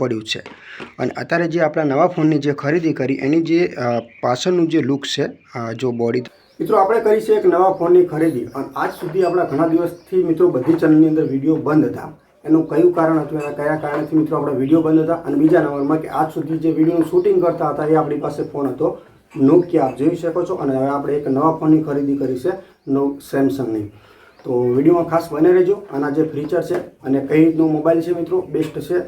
પડ્યું છે. અને અત્યારે જે આપણા નવા ફોનની જે ખરીદી કરી, એની જે પાછળનું જે લુક છે જો બોડી મિત્રો, આપણે કરી છે એક નવા ફોનની ખરીદી. અને આજ સુધી આપણા ઘણા દિવસથી મિત્રો બધી ચેનલની અંદર વીડિયો બંધ હતા. એનું કયું કારણ હતું, એના કયા કારણથી મિત્રો આપણા વીડિયો બંધ હતા? અને બીજા નંબરમાં કે આજ સુધી જે વિડીયોનું શૂટિંગ કરતા હતા એ આપણી પાસે ફોન હતો. નોકિયા આપ જોઈ શકો છો. અને હવે આપણે એક નવા ફોનની ખરીદી કરી છે નો સેમસંગની તો વિડીયોમાં ખાસ બને રહેજો. આના જે ફીચર છે, અને કઈ રીતનું મોબાઈલ છે મિત્રો? બેસ્ટ છે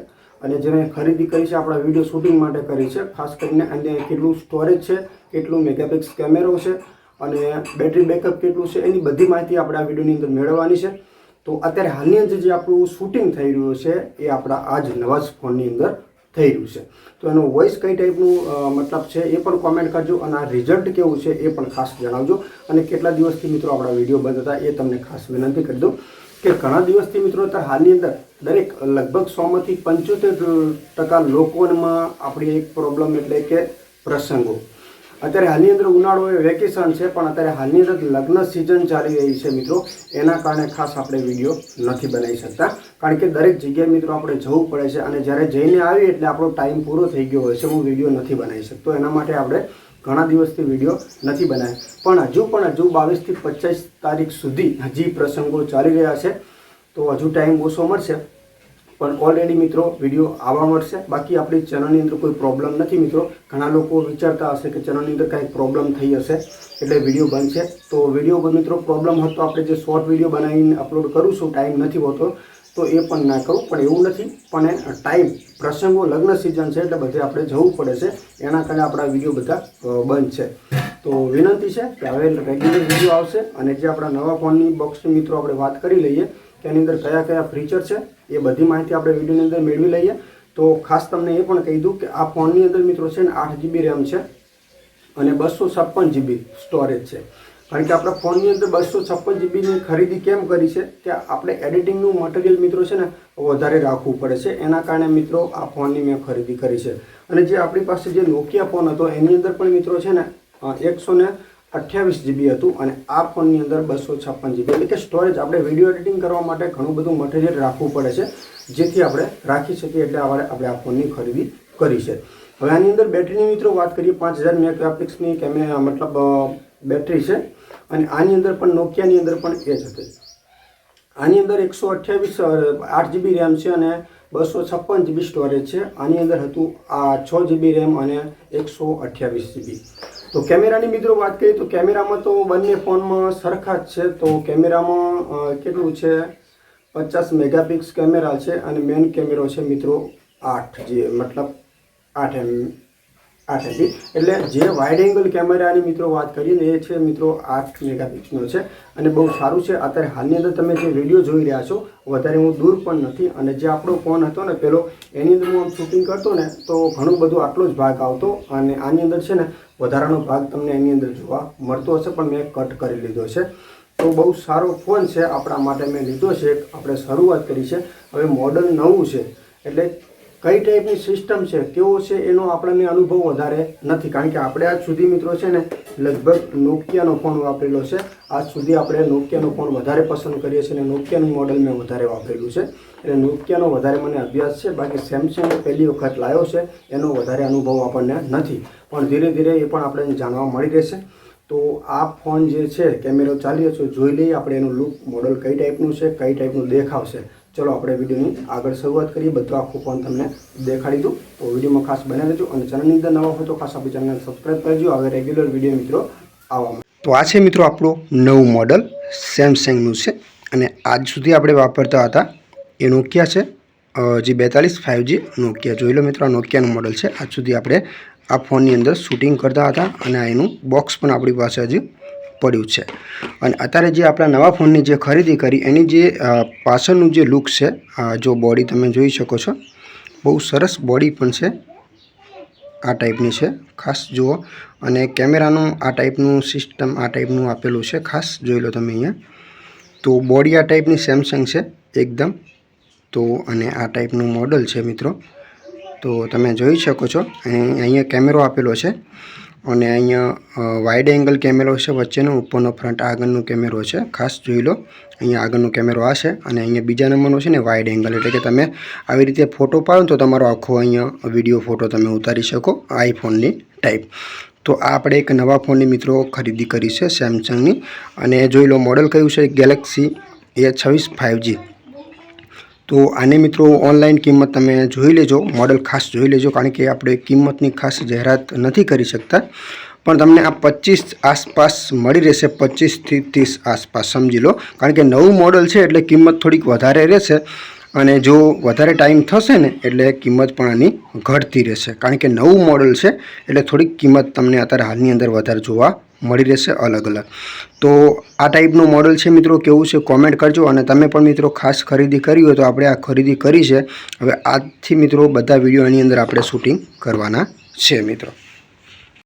અને જેને ખરીદી કરી છે, આપણા વીડિયો શૂટિંગ માટે કરી છે. ખાસ કરીને અને કેટલું સ્ટોરેજ છે, કેટલું મેગાપિક્સ કેમેરો છે અને બેટરી બેકઅપ કેટલું છે, એની બધી માહિતી આપણે આ વિડીયોની અંદર મેળવવાની છે. તો અત્યારે હાલની અંદર જે આપણું શૂટિંગ થઈ રહ્યું છે, એ આપણા આ જ નવા જ ફોનની અંદર થઈ રહ્યું છે. તો એનો વોઇસ કઈ ટાઈપનું મતલબ છે, એ પણ કોમેન્ટ કરજો અને આ રિઝલ્ટ કેવું છે, એ પણ ખાસ જણાવજો. અને કેટલા દિવસથી મિત્રો આપણા વીડિયો બંધ હતા, એ તમને ખાસ વિનંતી કરી દઉં. કે ઘણા દિવસથી મિત્રો અત્યારે હાલની અંદર દરેક લગભગ સોમાંથી પંચોતેર ટકા લોકોમાં આપણી એક પ્રોબ્લેમ એટલે કે પ્રસંગો. અત્યારે હાલની અંદર ઉનાળો એ વેકેશન છે, પણ અત્યારે હાલની અંદર લગ્ન સિઝન ચાલી રહી છે મિત્રો. એના કારણે ખાસ આપણે વીડિયો નથી બનાવી શકતા. કારણ કે દરેક જગ્યાએ મિત્રો આપણે જવું પડે છે અને જ્યારે જઈને આવીએ એટલે આપણો ટાઈમ પૂરો થઈ ગયો હોય છે, હું વીડિયો નથી બનાવી શકતો. એના માટે આપણે ઘણા દિવસથી વીડિયો નથી બનાવ્યા પણ હજુ પણ હજુ બાવીસથી પચીસ તારીખ સુધી હજી પ્રસંગો ચાલી રહ્યા છે. તો હજુ ટાઈમ ઓછો મળશે. પણ ઓલરેડી મિત્રો વીડિયો આવવા મળશે. બાકી આપણી ચેનલની અંદર કોઈ પ્રોબ્લેમ નથી મિત્રો. ઘણા લોકો વિચારતા હશે કે ચેનલની અંદર કાંઈ પ્રોબ્લેમ થઈ હશે, એટલે વીડિયો બનશે. તો વીડિયો મિત્રો પ્રોબ્લેમ હોય તો આપણે જે શોર્ટ વીડિયો બનાવીને અપલોડ કરું છું, ટાઈમ નથી હોતો. તો એ પણ ના કરવું પણ એવું નથી. પણ ટાઈમ, પ્રસંગો, લગ્ન સિઝન છે એટલે બધે આપણે જવું પડે છે. એના કારણે આપણા વીડિયો બધા બંધ છે. તો વિનંતી છે કે હવે રેગ્યુલર વીડિયો આવશે અને જે આપણા નવા ફોનની બોક્સની મિત્રો આપણે વાત કરી લઈએ એની અંદર કયા કયા ફીચર છે, એ બધી માહિતી આપણે વિડીયોની અંદર મેળવી લઈએ. તો ખાસ તમને એ પણ કહી દઉં કે આ ફોનની અંદર મિત્રો છે ને આઠ જીબી રેમ છે અને બસો છપ્પન જીબી સ્ટોરેજ છે. કારણ કે આપણા ફોનની અંદર બસો છપ્પન જીબીની ખરીદી કેમ કરી છે? કે આપણે એડિટિંગનું મટીરિયલ મિત્રો છે ને વધારે રાખવું પડે છે. એના કારણે મિત્રો આ ફોનની મેં ખરીદી કરી છે. અને જે આપણી પાસે જે નોકિયા ફોન હતો એની અંદર પણ મિત્રો છે ને એકસો ને અઠ્યાવીસ જીબી હતું અને આ ફોનની અંદર બસો છપ્પન જીબી એટલે કે સ્ટોરેજ આપણે વીડિયો એડિટિંગ કરવા માટે ઘણું બધું મટીરિયલ રાખવું પડે છે જેથી આપણે રાખી શકીએ એટલે આપણે આ ફોનની ખરીદી કરી છે. હવે આની અંદર બેટરીની મિત્રો વાત કરીએ પાંચ હજાર મેગાપિક્સની કેમેરા મતલબ અ, બેટરી છે. અને આની અંદર પણ નોકિયાની અંદર પણ એ જ હતી. આની અંદર એકસો અઠ્યાવીસ આઠ જીબી રેમ છે અને બસો છપ્પન જીબી સ્ટોરેજ છે. આની અંદર હતું આ છ જીબી રેમ અને એકસો અઠ્યાવીસ જીબી તો કેમેરાની મિત્રો વાત કરીએ તો કેમેરામાં તો બંને ફોનમાં સરખા જ છે. તો કેમેરામાં કેટલું છે? પચાસ મેગાપિક્સ કેમેરા છે અને મેઇન કેમેરો છે મિત્રો આઠ જે મતલબ આઠ એમ આઠ થઈ એટલે જે વાઇડ એંગલ કેમેરાની મિત્રો વાત કરીએ એ છે મિત્રો આઠ મેગાપિક્સલનો છે અને બહુ સારું છે. અત્યારે હાલની અંદર તમે જે વીડિયો જોઈ રહ્યા છો, વધારે હું દૂર પણ નથી અને જે આપણો ફોન હતો ને, પેલો એની અંદર હું આમ શૂટિંગ કરતો ને, તો ઘણું બધું આટલો જ ભાગ આવતો અને આની અંદર છે ને, વધારાનો ભાગ તમને એની અંદર જોવા મળતો હશે, પણ મેં કટ કરી લીધો છે. તો બહુ સારો ફોન છે આપણા માટે મેં લીધો છે. આપણે શરૂઆત કરી છે. હવે મોડલ નવું છે. એટલે કઈ ટાઈપની સિસ્ટમ છે, કેવો છે, એનો આપણને અનુભવ વધારે નથી. કારણ કે આપણે આજ સુધી મિત્રો છે ને લગભગ નોકિયાનો ફોન વાપરેલો છે. આજ સુધી આપણે નોકિયાનો ફોન વધારે પસંદ કરીએ છીએ અને નોકિયાનું મોડલ મેં વધારે વાપરેલું છે. એટલે નોકિયાનો વધારે મને અભ્યાસ છે. બાકી સેમસંગ પહેલી વખત લાવ્યો છે, એનો વધારે અનુભવ આપણને નથી. પણ ધીરે ધીરે એ પણ આપણને જાણવા મળી રહેશે. તો આ ફોન જે છે કેમેરો ચાલી રહ્યો છે જોઈ લઈએ આપણે એનું લુક મોડલ કઈ ટાઈપનું છે, કઈ ટાઈપનું દેખાવશે ચલો આપણે વિડીયોની આગળ શરૂઆત કરીએ. બધું આખું ફોન તમને દેખાડી દઉં. તો વિડીયોમાં ખાસ બને રહેજો અને ચેનલની અંદર નવા હોય તો ખાસ આપણી ચેનલને સબસ્ક્રાઈબ કરજો. હવે રેગ્યુલર વીડિયો મિત્રો આવવામાં તો આ છે મિત્રો આપણું નવું મોડલ સેમસંગનું છે. અને આજ સુધી આપણે વાપરતા હતા એ નોકિયા છે. જી બેતાલીસ ફાઇવજી નોકિયા જોઈ લો મિત્રો, આ નોકિયાનું મોડલ છે. આજ સુધી આપણે આ ફોનની અંદર શૂટિંગ કરતા હતા અને એનું બોક્સ પણ આપણી પાસે હજી પડ્યું છે. અને અત્યારે જે આપણા નવા ફોનની જે ખરીદી કરી, એની જે પાછળનું જે લુક છે જો બોડી તમે જોઈ શકો છો, બહુ સરસ બોડી પણ છે, આ ટાઈપની છે. ખાસ જુઓ, અને કેમેરાનું આ ટાઈપનું સિસ્ટમ આ ટાઈપનું આપેલું છે, ખાસ જોઈ લો તમે અહીંયા. તો બોડી આ ટાઈપની સેમસંગ છે, એકદમ. તો, અને આ ટાઈપનું મોડલ છે મિત્રો. તો તમે જોઈ શકો છો અને અહીંયા કેમેરો આપેલો છે. અને અહીંયા વાઇડ એંગલ કેમેરો છે, વચ્ચેનો, ઉપરનો ફ્રન્ટ આગળનો કેમેરો છે. ખાસ જોઈ લો. અહીંયા આગળનો કેમેરો આ છે અને અહીંયા બીજા નંબરનો છે ને વાઇડ એંગલ એટલે કે તમે આવી રીતે ફોટો પાડો તો તમારો આખો અહીંયા વીડિયો ફોટો તમે ઉતારી શકો આઈફોનની ટાઈપ તો આ આપણે એક નવા ફોનની મિત્રો ખરીદી કરી છે સેમસંગની અને જોઈ લો મોડલ કયું છે? ગેલેક્સી એ છવ્વીસ ફાઇવજી તો આને મિત્રો ઓનલાઈન કિંમત તમે જોઈ લેજો. મોડલ ખાસ જોઈ લેજો, કારણ કે આપણે કિંમતની ખાસ જાહેરાત નથી કરી શકતા. પણ તમને આ પચીસ આસપાસ મળી રહેશે પચીસથી ત્રીસ આસપાસ, સમજી લો. કારણ કે નવું મોડલ છે એટલે કિંમત થોડીક વધારે રહેશે. અને જો વધારે ટાઈમ થશે ને, એટલે કિંમત પણ આની ઘટતી રહેશે. કારણ કે નવું મોડલ છે, એટલે થોડીક કિંમત તમને અત્યારે હાલની અંદર વધારે જોવા મળી રહેશે અલગ અલગ. તો આ ટાઈપનું મોડલ છે મિત્રો, કેવું છે કોમેન્ટ કરજો. અને તમે પણ મિત્રો ખાસ ખરીદી કરી હોય તો આપણે આ ખરીદી કરી છે. હવે આજથી મિત્રો બધા વીડિયો એની અંદર આપણે શૂટિંગ કરવાના છે મિત્રો.